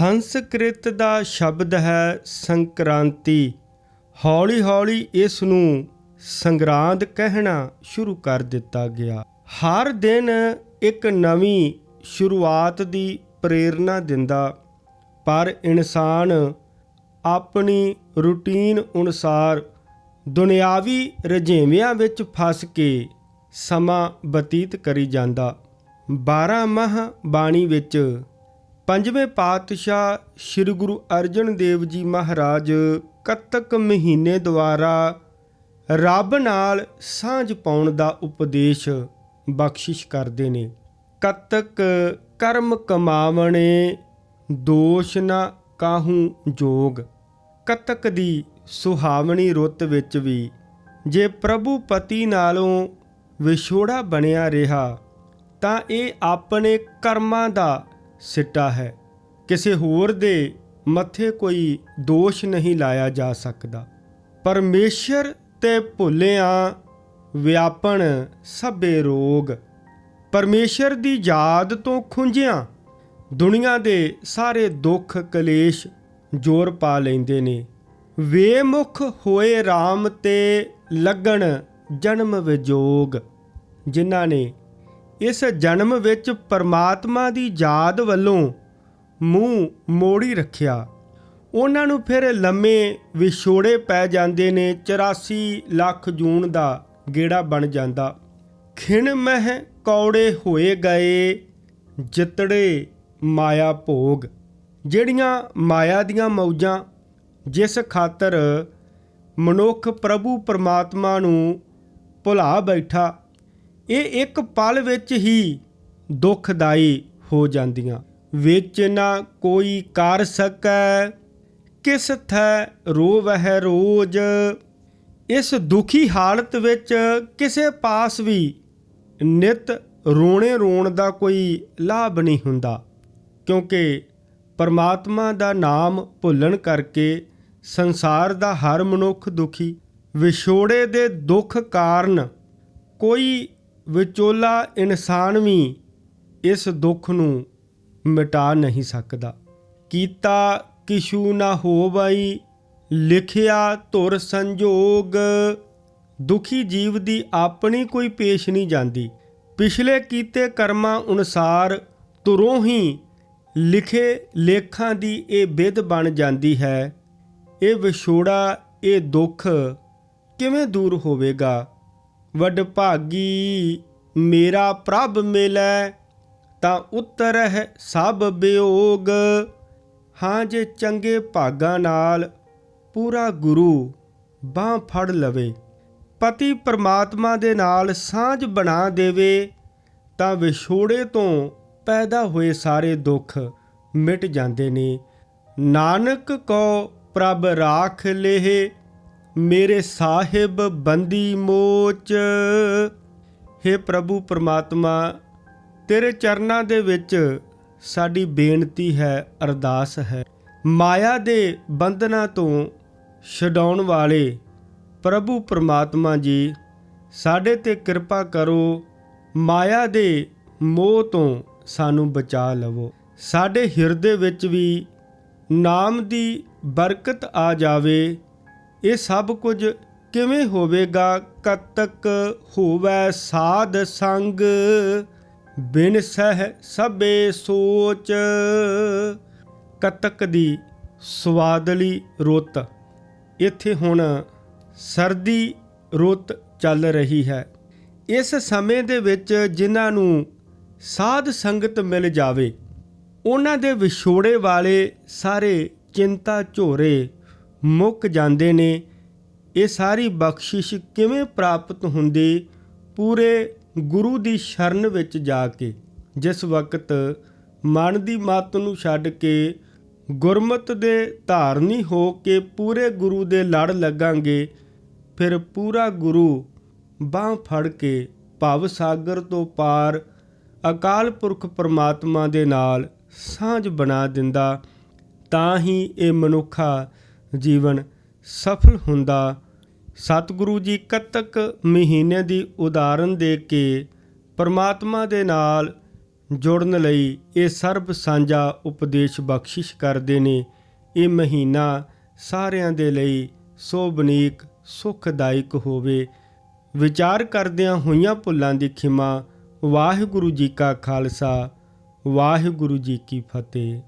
ਸੰਸਕ੍ਰਿਤ ਦਾ ਸ਼ਬਦ ਹੈ ਸੰਕ੍ਰਾਂਤੀ। ਹੌਲੀ-ਹੌਲੀ ਇਸ ਨੂੰ ਸੰਗਰਾਂਦ ਕਹਿਣਾ ਸ਼ੁਰੂ ਕਰ ਦਿੱਤਾ ਗਿਆ। ਹਰ ਦਿਨ ਇੱਕ ਨਵੀਂ ਸ਼ੁਰੂਆਤ ਦੀ ਪ੍ਰੇਰਣਾ ਦਿੰਦਾ, ਪਰ ਇਨਸਾਨ ਆਪਣੀ ਰੁਟੀਨ ਅਨੁਸਾਰ ਦੁਨਿਆਵੀ ਰੁਝੇਵਿਆਂ ਵਿੱਚ ਫਸ ਕੇ ਸਮਾਂ ਬਤੀਤ ਕਰੀ ਜਾਂਦਾ। 12 ਮਾਹ ਬਾਣੀ ਵਿੱਚ ਪੰਜਵੇਂ ਪਾਤਸ਼ਾਹ ਸ੍ਰੀ ਗੁਰੂ ਅਰਜਨ ਦੇਵ ਜੀ ਮਹਾਰਾਜ ਕੱਤਕ ਮਹੀਨੇ ਦੁਆਰਾ ਰੱਬ ਨਾਲ ਸਾਂਝ ਪਾਉਣ ਦਾ ਉਪਦੇਸ਼ ਬਖਸ਼ਿਸ਼ ਕਰਦੇ ਨੇ। ਕੱਤਕ ਕਰਮ ਕਮਾਵਣੇ, ਦੋਸ਼ ਨਾ ਕਾਹੂ ਜੋਗ। ਕੱਤਕ ਦੀ ਸੁਹਾਵਣੀ ਰੁੱਤ ਵਿੱਚ ਵੀ ਜੇ ਪ੍ਰਭੂ ਪਤੀ ਨਾਲੋਂ ਵਿਛੋੜਾ ਬਣਿਆ ਰਿਹਾ, ਤਾਂ ਇਹ ਆਪਣੇ ਕਰਮਾਂ ਦਾ ਸਿੱਟਾ ਹੈ। ਕਿਸੇ ਹੋਰ ਦੇ ਮੱਥੇ ਕੋਈ ਦੋਸ਼ ਨਹੀਂ ਲਾਇਆ ਜਾ ਸਕਦਾ। ਪਰਮੇਸ਼ਰ ਤੇ ਭੁੱਲਿਆਂ ਵਿਆਪਣ ਸਭੇ ਰੋਗ। ਪਰਮੇਸ਼ਰ ਦੀ ਯਾਦ ਤੋਂ ਖੁੰਝਿਆਂ ਦੁਨੀਆ ਦੇ ਸਾਰੇ ਦੁੱਖ ਕਲੇਸ਼ ਜ਼ੋਰ ਪਾ ਲੈਂਦੇ ਨੇ। ਵੇਮੁਖ ਹੋਏ RAM ਤੇ ਲੱਗਣ ਜਨਮ ਵਿਜੋਗ, ਜਿਨ੍ਹਾਂ ਨੇ ਇਸ ਜਨਮ ਵਿੱਚ ਪਰਮਾਤਮਾ ਦੀ ਯਾਦ ਵੱਲੋਂ ਮੂੰਹ ਮੋੜੀ ਰੱਖਿਆ। ਉਹਨਾਂ ਨੂੰ ਫਿਰ ਲੰਮੇ ਵਿਛੋੜੇ ਪੈ ਜਾਂਦੇ ਨੇ 84 ਲੱਖ ਜੂਨ ਦਾ ਗੇੜਾ ਬਣ ਜਾਂਦਾ। ਖਿਣ ਮਹਿ ਕੌੜੇ ਹੋਏ ਗਏ, ਜਿਤੜੇ ਮਾਇਆ ਭੋਗ। ਜਿਹੜੀਆਂ ਮਾਇਆ ਦੀਆਂ ਮੌਜਾਂ, ਜਿਸ ਖਾਤਰ ਮਨੁੱਖ ਪ੍ਰਭੂ ਪਰਮਾਤਮਾ ਨੂੰ ਭੁਲਾ ਬੈਠਾ ਇਹ ਇੱਕ ਪਲ ਵਿੱਚ ਹੀ ਦੁਖਦਾਈ ਹੋ ਜਾਂਦੀਆਂ। ਵਿੱਚ ਨਾ ਕੋਈ ਕਰ ਸਕੈ, ਕਿਸ ਥੈ ਰੋਵਹਿ ਰੋਜ। ਇਸ ਦੁਖੀ ਹਾਲਤ ਵਿੱਚ ਕਿਸੇ ਪਾਸ ਵੀ ਨਿਤ ਰੋਣੇ ਰੋਣ ਦਾ ਕੋਈ ਲਾਭ ਨਹੀਂ ਹੁੰਦਾ, ਕਿਉਂਕਿ ਪਰਮਾਤਮਾ ਦਾ ਨਾਮ ਭੁੱਲਣ ਕਰਕੇ ਸੰਸਾਰ ਦਾ ਹਰ ਮਨੁੱਖ ਦੁਖੀ। ਵਿਛੋੜੇ ਦੇ ਦੁੱਖ ਕਾਰਨ ਕੋਈ ਵਿਚੋਲਾ ਇਨਸਾਨ ਵੀ ਇਸ ਦੁੱਖ ਨੂੰ ਮਿਟਾ ਨਹੀਂ ਸਕਦਾ। ਕੀਤਾ ਕਿਛੂ ਨਾ ਹੋਵਈ, ਲਿਖਿਆ ਧੁਰ ਸੰਜੋਗ। ਦੁਖੀ ਜੀਵ ਦੀ ਆਪਣੀ ਕੋਈ ਪੇਸ਼ ਨਹੀਂ ਜਾਂਦੀ। ਪਿਛਲੇ ਕੀਤੇ ਕਰਮਾਂ ਅਨੁਸਾਰ ਤੁਰੋਂ ਹੀ ਲਿਖੇ ਲੇਖਾਂ ਦੀ ਇਹ ਵਿਧ ਬਣ ਜਾਂਦੀ ਹੈ। ਇਹ ਵਿਛੋੜਾ, ਇਹ ਦੁੱਖ ਕਿਵੇਂ ਦੂਰ ਹੋਵੇਗਾ? ਵੱਡ ਭਾਗੀ ਮੇਰਾ ਪ੍ਰਭ ਮਿਲੈ, ਤਾਂ ਉਤਰਹਿ ਸਭ ਬਿਯੋਗ ਹਾਂ ਜੇ ਚੰਗੇ ਭਾਗਾਂ ਨਾਲ ਪੂਰਾ ਗੁਰੂ ਬਾਹ ਫੜ ਲਵੇ, ਪਤੀ ਪਰਮਾਤਮਾ ਦੇ ਨਾਲ ਸਾਂਝ ਬਣਾ ਦੇਵੇ, ਤਾਂ ਵਿਛੋੜੇ ਤੋਂ ਪੈਦਾ ਹੋਏ ਸਾਰੇ ਦੁੱਖ ਮਿਟ ਜਾਂਦੇ ਨੇ। ਨਾਨਕ ਕੋ ਪ੍ਰਭ ਰਾਖ ਲੇਹ ਮੇਰੇ ਸਾਹਿਬ ਬੰਦੀ ਮੋਚ। हे ਪ੍ਰਭੂ ਪਰਮਾਤਮਾ, ਤੇਰੇ ਚਰਨਾਂ ਦੇ ਵਿੱਚ ਸਾਡੀ ਬੇਨਤੀ ਹੈ, ਅਰਦਾਸ ਹੈ। ਮਾਇਆ ਦੇ ਬੰਧਨਾਂ ਤੋਂ ਛਡਾਉਣ ਵਾਲੇ ਪ੍ਰਭੂ ਪਰਮਾਤਮਾ ਜੀ, ਸਾਡੇ ਤੇ ਕਿਰਪਾ ਕਰੋ, ਮਾਇਆ ਦੇ ਮੋਹ ਤੋਂ ਸਾਨੂੰ ਬਚਾ ਲਵੋ। ਸਾਡੇ ਹਿਰਦੇ ਵਿੱਚ ਵੀ ਨਾਮ ਦੀ ਬਰਕਤ ਆ ਜਾਵੇ। ਇਹ ਸਭ ਕੁਝ ਕਿਵੇਂ ਹੋਵੇਗਾ? ਕਦ ਹੋਵੇ ਸਾਧ ਸੰਗ, ਬਿਨ ਸਹਿ ਸਭੇ ਸੋਚ। ਕਤਕ ਦੀ ਸਵਾਦਲੀ ਰੁੱਤ। ਇੱਥੇ ਹੁਣ ਸਰਦੀ ਰੁੱਤ ਚੱਲ ਰਹੀ ਹੈ। ਇਸ ਸਮੇਂ ਦੇ ਵਿੱਚ ਜਿਨ੍ਹਾਂ ਨੂੰ ਸਾਧ ਸੰਗਤ ਮਿਲ ਜਾਵੇ, ਉਹਨਾਂ ਦੇ ਵਿਛੋੜੇ ਵਾਲੇ ਸਾਰੇ ਚਿੰਤਾ ਝੋਰੇ ਮੁੱਕ ਜਾਂਦੇ ਨੇ। ਇਹ ਸਾਰੀ ਬਖਸ਼ਿਸ਼ ਕਿਵੇਂ ਪ੍ਰਾਪਤ ਹੁੰਦੀ? ਪੂਰੇ ਗੁਰੂ ਦੀ ਸ਼ਰਨ ਵਿੱਚ ਜਾ ਕੇ। ਜਿਸ ਵਕਤ ਮਨ ਦੀ ਮਤ ਨੂੰ ਛੱਡ ਕੇ ਗੁਰਮਤ ਦੇ ਧਾਰਨੀ ਹੋ ਕੇ ਪੂਰੇ ਗੁਰੂ ਦੇ ਲੜ ਲੱਗਾਂਗੇ, ਫਿਰ ਪੂਰਾ ਗੁਰੂ ਬਾਹ ਫੜ ਕੇ ਭਵ ਸਾਗਰ ਤੋਂ ਪਾਰ ਅਕਾਲ ਪੁਰਖ ਪਰਮਾਤਮਾ ਦੇ ਨਾਲ ਸਾਂਝ ਬਣਾ ਦਿੰਦਾ, ਤਾਂ ਹੀ ਇਹ ਮਨੁੱਖਾ ਜੀਵਨ ਸਫਲ ਹੁੰਦਾ। ਸਤਿਗੁਰੂ ਜੀ ਕੱਤਕ ਮਹੀਨੇ ਦੀ ਉਦਾਹਰਨ ਦੇ ਕੇ ਪਰਮਾਤਮਾ ਦੇ ਨਾਲ ਜੁੜਨ ਲਈ ਇਹ ਸਰਬ ਸਾਂਝਾ ਉਪਦੇਸ਼ ਬਖਸ਼ਿਸ਼ ਕਰਦੇ ਨੇ। ਇਹ ਮਹੀਨਾ ਸਾਰਿਆਂ ਦੇ ਲਈ ਸੋਭਨੀਕ, ਸੁਖਦਾਇਕ ਹੋਵੇ। ਵਿਚਾਰ ਕਰਦਿਆਂ ਹੋਈਆਂ ਭੁੱਲਾਂ ਦੀ ਖਿਮਾ ਵਾਹਿਗੁਰੂ ਜੀ ਕਾ ਖਾਲਸਾ, ਵਾਹਿਗੁਰੂ ਜੀ ਕੀ ਫਤਿਹ।